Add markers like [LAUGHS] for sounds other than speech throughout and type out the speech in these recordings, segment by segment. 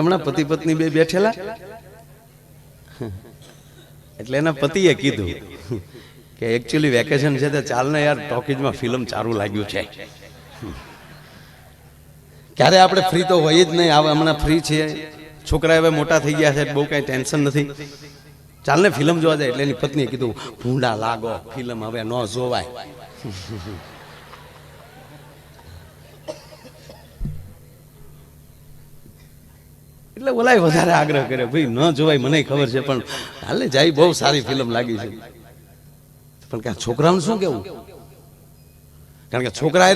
હમણાં પતિ પત્ની બે બેઠેલા? એટલે એના પતિએ કીધું કે એકચ્યુઅલી વેકેશન છે તો ચાલને યાર, ટોકીજમાં ફિલ્મ ચારું લાગ્યું છે. ક્યારે આપણે ફ્રી તો હોય જ નહીં આવે હમણાં ફ્રી છીએ છોકરા હવે મોટા થઈ ગયા છે બહુ કાંઈ ટેન્શન નથી. ચાલને ફિલ્મ જોવા જાય, એટલે એની પત્નીએ કીધું, ભૂંડા લાગો ફિલ્મ હવે ન જોવાય. એટલે ઓલાય વધારે આગ્રહ કર્યો. ભાઈ, ન જોવાય, મને ખબર છે, પણ હાલે જાય, બહુ સારી ફિલ્મ લાગી છે. પણ કે છોકરાનું શું કેવું? કારણ કે છોકરા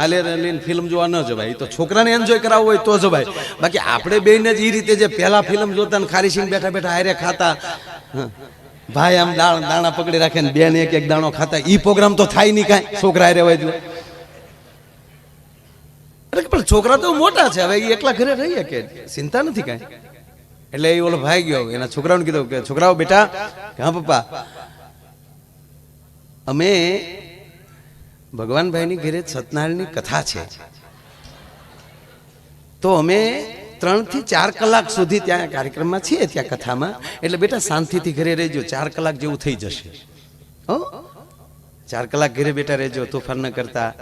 હાલે લઈને ફિલ્મ જોવા ન જવાય. તો છોકરાને એન્જોય કરાવવું હોય તો જવાય. બાકી આપણે બેને જ એ રીતે જે પહેલા ફિલ્મ જોતા ને ખારી સિંગ બેઠા બેઠા હારે ખાતા. ભાઈ આમ દાણ પકડી રાખે ને બેન એક એક દાણો ખાતા એ પ્રોગ્રામ તો થાય નહીં કાંઈ. છોકરા હારે હોય અરે પણ છોકરા તો મોટા છે, હવે એ એકલા ઘરે રહીએ કે ચિંતા નથી કાંઈ. એટલે એ ઓલો ભાઈ ગયો, એના છોકરાઓને કીધું કે, છોકરાઓ બેટા, હા પપ્પા. અમે ભગવાનભાઈની ઘરે સતનારાયણની કથા છે. તો અમે ત્રણથી ચાર કલાક સુધી ત્યાં કાર્યક્રમમાં છીએ, ત્યાં કથામાં. એટલે બેટા, શાંતિથી ઘરે રહેજો, ચાર કલાક જેવું થઈ જશે. હો? ચાર કલાક ઘરે બેટા રહેજો, તોફાન ન કરતા.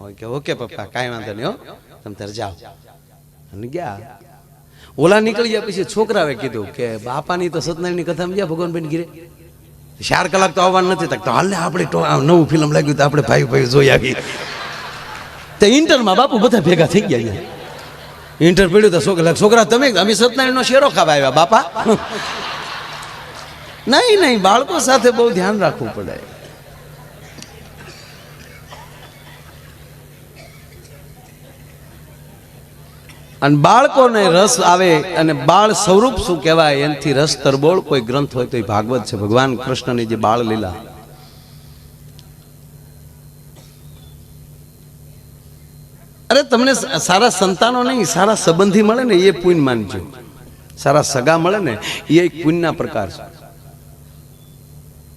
હોય કે ઓકે પપ્પા કાંઈ વાંધો નહીં હો. તમે તારે જાઓ. અને ગયા. ઓલા નીકળી ગયા પછી છોકરાએ કીધું કે બાપાની તો સત્યનારાયણની કથામાં ગયા ભગવાનભાઈ ગીરે ચાર કલાક તો આવવાનું નથી તક તો હાલ આપણે નવું ફિલ્મ લાગ્યું તો આપણે ભાઈ ભાઈ જોઈ આવી તે ઇન્ટરમાં બાપુ બધા ભેગા થઈ ગયા. ઇન્ટર પડ્યું તો છોકરા છોકરા તમે અમે સત્યનારાયણનો શેરો ખાવા આવ્યા બાપા? [LAUGHS] નહીં નહીં બાળકો સાથે બહુ ધ્યાન રાખવું પડે. અને બાળકોને રસ આવે અને બાળ સ્વરૂપ શું કહેવાય, એનાથી રસ તરબોળ કોઈ ગ્રંથ હોય તો એ ભાગવત છે. ભગવાન કૃષ્ણની જે બાળ લીલા. અરે તમને સારા સંતાનો નહીં, સારા સંબંધી મળે ને, એ પુણ્ય માનજો. સારા સગા મળે ને, એ એક પુણ્યના પ્રકાર છે.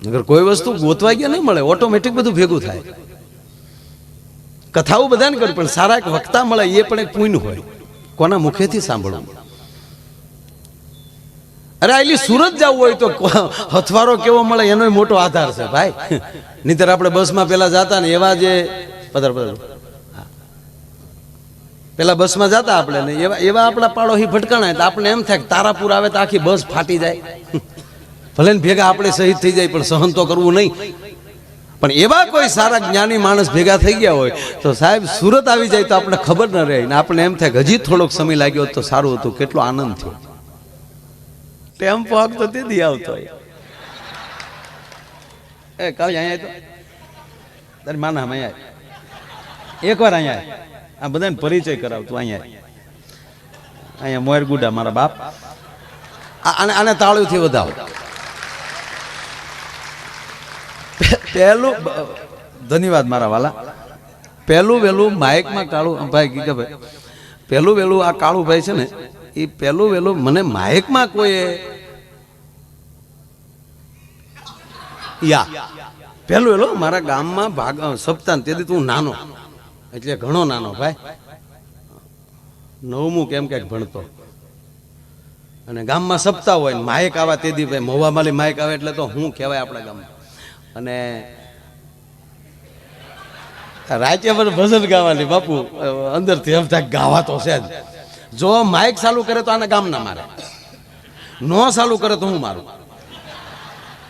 અગર કોઈ વસ્તુ ગોતવા ગયા નહીં મળે, ઓટોમેટિક બધું ભેગું થાય. કથાઓ બધાને કરું પણ સારા એક વક્તા મળે, એ પણ એક પુણ્ય હોય. કોના મુખેથી સાંભળવું? અરે આટલી સુરત જવું હોય તો હથવારો કેવો મળે એનો મોટો આધાર છે, ભાઈ. નહીતર આપણે બસમાં પેલા જતા ને એવા જે પધાર પધાર. પેલા બસમાં જતા આપણે ને એવા એવા આપણા પાડોશી ભટકાણા તો આપણે એમ થાય તારાપુર આવે તો આખી બસ ફાટી જાય. ભલે ને ભેગા આપણે શહીદ થઈ જાય, પણ સહન તો કરવું નહીં. પણ એવા કોઈ સારા જ્ઞાની માણસ ભેગા થઈ ગયા હોય, તો સાહેબ સુરત આવી જાય તો આપણે ખબર ન રહે. ને આપણે એમ થાય હજી થોડોક સમય લાગ્યો તો સારું હતું, કેટલો આનંદ થયો. ટેમ્પો તો તે દી આવતો એ, કાલે અહીંયા તો. તારી માના અહીંયા. એકવાર અહીંયા આ બધાને પરિચય કરાવતું અહીંયા. અહીંયા મોર ગુડા મારા બાપ. આને આને તાળુથી વધાવો. પહેલું ધન્યવાદ મારા વાલા. પહેલું વહેલું માઇકમાં કાળું ભાઈ ગીગાભાઈ પહેલું વહેલું આ કાળું ભાઈ છે ને એ પહેલું વહેલું મને માઇકમાં કોઈ યા. પહેલું વહેલું મારા ગામમાં ભાગ સપ્તાહ તેથી તું નાનો. એટલે ઘણો નાનો ભાઈ. નવમું કેમ ક્યાંક ભણતો. અને ગામમાં સપ્તાહ હોય ને માયક આવા તે ભાઈ ભાઈ મહુવામાલી માયક આવે એટલે તો હું કહેવાય આપણા ગામમાં. અને રાજ્ય પર ભજન ગાવાની બાપુ અંદરથી એમ થાય કે ગાવા તો છે જ. જો માઇક ચાલુ કરે તો આને ગામ ના મારે. નો ચાલુ કરે તો હું મારું.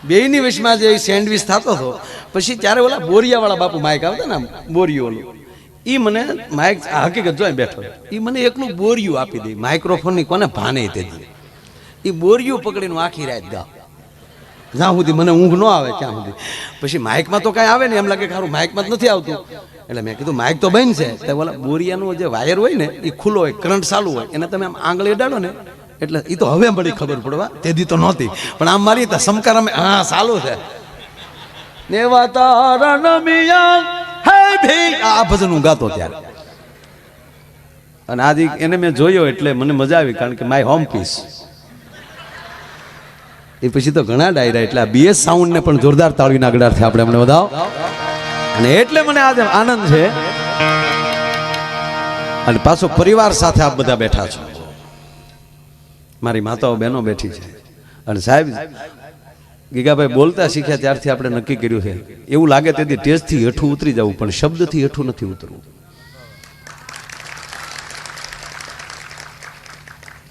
બેયની વિશમાં જે સેન્ડવિચ થતો હતો, પછી ત્યારે ઓલા બોરિયાવાળા બાપુ માઇક આવતા ને બોરિયો ઓલું એ મને માઇક હકીકત જોઈ બેઠો. એ મને એકલું બોરિયું આપી દે. માઇક્રોફોનની કોને ભાને તે એ બોરિયું પકડીને આખી રાત ગાવ જ્યાં સુધી મને ઊંઘ ન આવે ત્યાં સુધી. પછી માઇકમાં તો કાંઈ આવે ને એમ લાગે કે માઇકમાં જ નથી આવતું. એટલે મેં કીધું માઇક તો બંધ છે. તો બોલા બોરિયાનું જે વાયર હોય ને એ ખુલ્લો હોય કરંટ ચાલુ હોય, એને તમે આમ આંગળી અડાડો ને, એટલે એ તો હવે મળી ખબર પડવા તેથી તો નહોતી. પણ આમ મારી સમકાર અમે હા, ચાલુ છે. નેવા તારા નમિયા હે ભી આ ભજન હું ગાતો ત્યારે. અને આજે એને મેં જોયો એટલે મને મજા આવી, કારણ કે માય હોમ પીસ એ પછી તો ઘણા ડાયરા, એટલે બીએસ સાઉન્ડ ને પણ જોરદાર તાળીના આગળથી આપણે અમને વધાવો. અને એટલે મને આજે આનંદ છે. અને પાછો પરિવાર સાથે આપ બધા બેઠા છો. મારી માતાઓ બહેનો બેઠી છે. અને સાહેબ, ગીગાભાઈ બોલતા શીખ્યા ત્યારથી આપણે નક્કી કર્યું છે. એવું લાગે તેથી ટેસ્ટથી હેઠું ઉતરી જવું, પણ શબ્દથી હેઠું નથી ઉતરવું.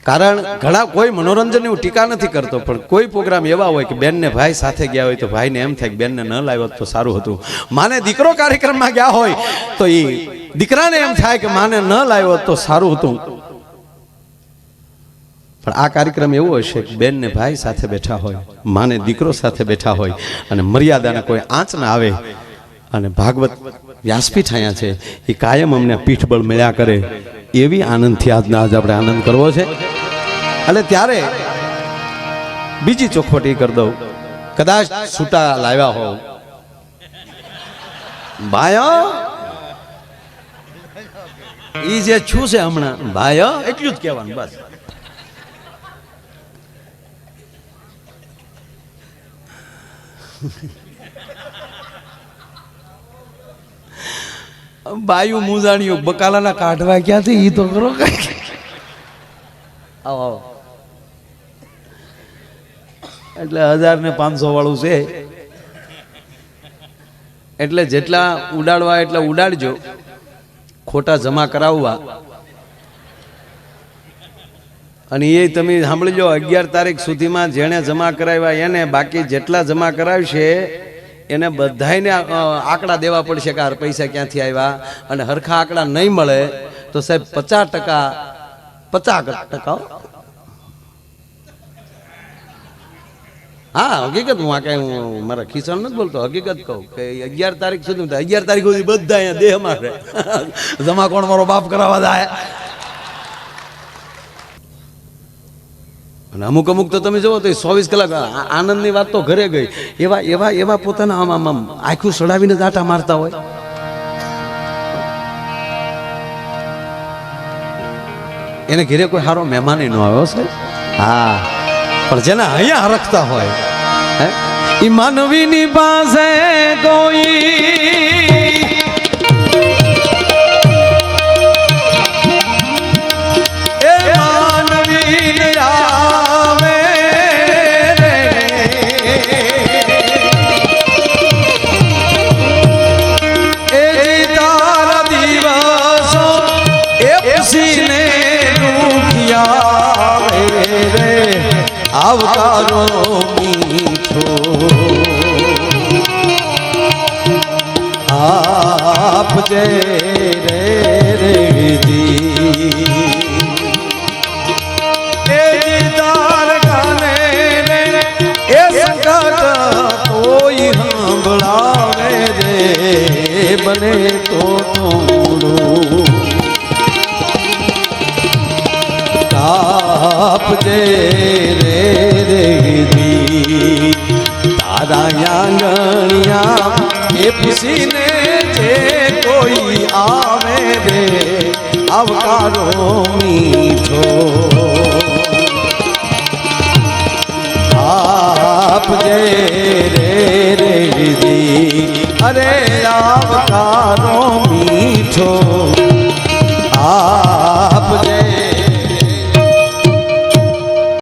કારણ ઘણા કોઈ મનોરંજનની હું ટીકા નથી કરતો, પણ કોઈ પ્રોગ્રામ એવા હોય કે બેનને ભાઈ સાથે ગયા હોય તો ભાઈને એમ થાય કે બેનને ન લાવ્યો તો સારું હતું. માને દીકરો કાર્યક્રમમાં ગયા હોય તો એ દીકરાને એમ થાય કે માને ન લાવ્યો તો સારું હતું. પણ આ કાર્યક્રમ એવો હશે કે બેનને ભાઈ સાથે બેઠા હોય, માને દીકરો સાથે બેઠા હોય અને મર્યાદાને કોઈ આંચ ના આવે અને ભાગવત વ્યાસપીઠ અહીંયા છે, એ કાયમ અમને પીઠબળ મળ્યા કરે. એવી આનંદથી આજના આજ આપણે આનંદ કરવો છે. અને ત્યારે બીજી ચોખવટી કરી દઉં. કદાચ છૂટા લાવ્યા હોવ ભાયો ઈ જે છું છે હમણાં ભાયો એટલું જ કહેવાનું, બસ. બાયું મુજાણીઓ બકાલાના કાઢવા ક્યાંથી ઈ તો કરો? કઈ આવો આવો. એટલે હજાર ને પાંચસો વાળું છે. એટલે જેટલા ઉડાડવા એટલા ઉડાડજો. ખોટા જમા કરાવવા. અને એ તમે સાંભળજો અગિયાર તારીખ સુધીમાં જેણે જમા કરાવ્યા એને બાકી જેટલા જમા કરાવશે એને બધાને આંકડા દેવા પડશે કે પૈસા ક્યાંથી આવ્યા? અને હરખા આંકડા નહીં મળે, તો સાહેબ પચાસ ટકા પચાસ ટકા હા. હકીકત હું આ કઈ હું મારા ખિસ્સામાં નથી બોલતો, હકીકત કહું કે અગિયાર તારીખ સુધી, અગિયાર તારીખ સુધી બધા અહીંયા દેહમાં રહે [LAUGHS] જમા કોણ મારો બાપ કરાવવા જાય. અને અમુક અમુક તો તમે જુઓ તો ચોવીસ કલાક આનંદની વાત તો ઘરે ગઈ. એવા એવા એવા પોતાના આમ આમ આમ આખું સડાવીને જ આટા મારતા હોય. એને ઘેરે કોઈ સારો મહેમાન ન આવ્યો છે? હા. પણ જેને અહીંયા હરખતા હોય હે? ઈ માનવીની પાસે કોઈ આવકારો મીઠો. આપ રે આપજે રે રે દી તારા આંગણિયા એ પૂછીને જે કોઈ આવે રે આવકારો મીઠો.